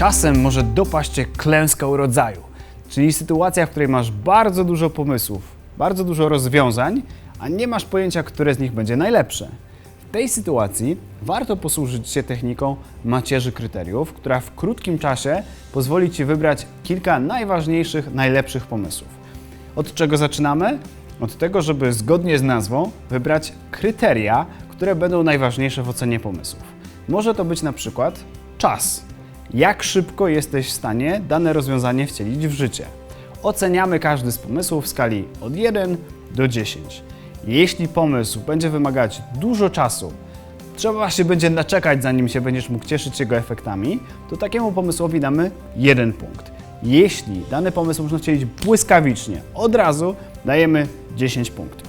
Czasem może dopaść Cię klęska urodzaju, czyli sytuacja, w której masz bardzo dużo pomysłów, bardzo dużo rozwiązań, a nie masz pojęcia, które z nich będzie najlepsze. W tej sytuacji warto posłużyć się techniką macierzy kryteriów, która w krótkim czasie pozwoli Ci wybrać kilka najważniejszych, najlepszych pomysłów. Od czego zaczynamy? Od tego, żeby zgodnie z nazwą wybrać kryteria, które będą najważniejsze w ocenie pomysłów. Może to być na przykład czas. Jak szybko jesteś w stanie dane rozwiązanie wcielić w życie? Oceniamy każdy z pomysłów w skali od 1 do 10. Jeśli pomysł będzie wymagać dużo czasu, trzeba się będzie naczekać, zanim się będziesz mógł cieszyć jego efektami, to takiemu pomysłowi damy jeden punkt. Jeśli dany pomysł można wcielić błyskawicznie, od razu dajemy 10 punktów.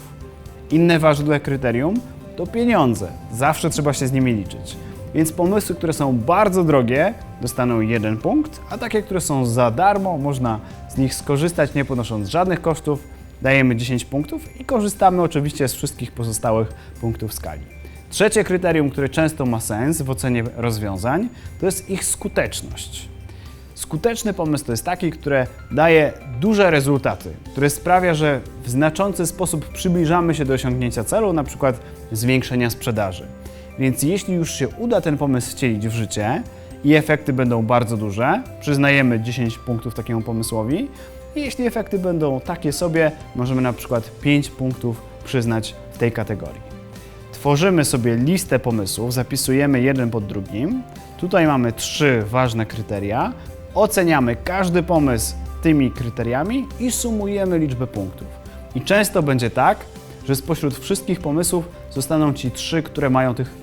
Inne ważne kryterium to pieniądze. Zawsze trzeba się z nimi liczyć. Więc pomysły, które są bardzo drogie, dostaną jeden punkt, a takie, które są za darmo, można z nich skorzystać nie ponosząc żadnych kosztów, dajemy 10 punktów i korzystamy oczywiście z wszystkich pozostałych punktów skali. Trzecie kryterium, które często ma sens w ocenie rozwiązań, to jest ich skuteczność. Skuteczny pomysł to jest taki, który daje duże rezultaty, który sprawia, że w znaczący sposób przybliżamy się do osiągnięcia celu, na przykład zwiększenia sprzedaży. Więc jeśli już się uda ten pomysł wcielić w życie i efekty będą bardzo duże, przyznajemy 10 punktów takiemu pomysłowi. I jeśli efekty będą takie sobie, możemy na przykład 5 punktów przyznać w tej kategorii. Tworzymy sobie listę pomysłów, zapisujemy jeden pod drugim. Tutaj mamy trzy ważne kryteria. Oceniamy każdy pomysł tymi kryteriami i sumujemy liczbę punktów. I często będzie tak, że spośród wszystkich pomysłów zostaną Ci trzy, które mają tych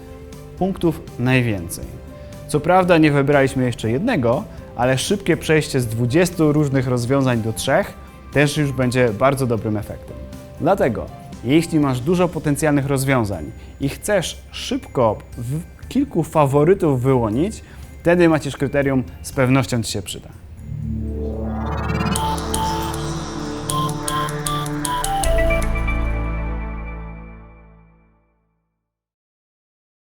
punktów najwięcej. Co prawda nie wybraliśmy jeszcze jednego, ale szybkie przejście z 20 różnych rozwiązań do trzech też już będzie bardzo dobrym efektem. Dlatego, jeśli masz dużo potencjalnych rozwiązań i chcesz szybko kilku faworytów wyłonić, wtedy macie kryterium z pewnością Ci się przyda.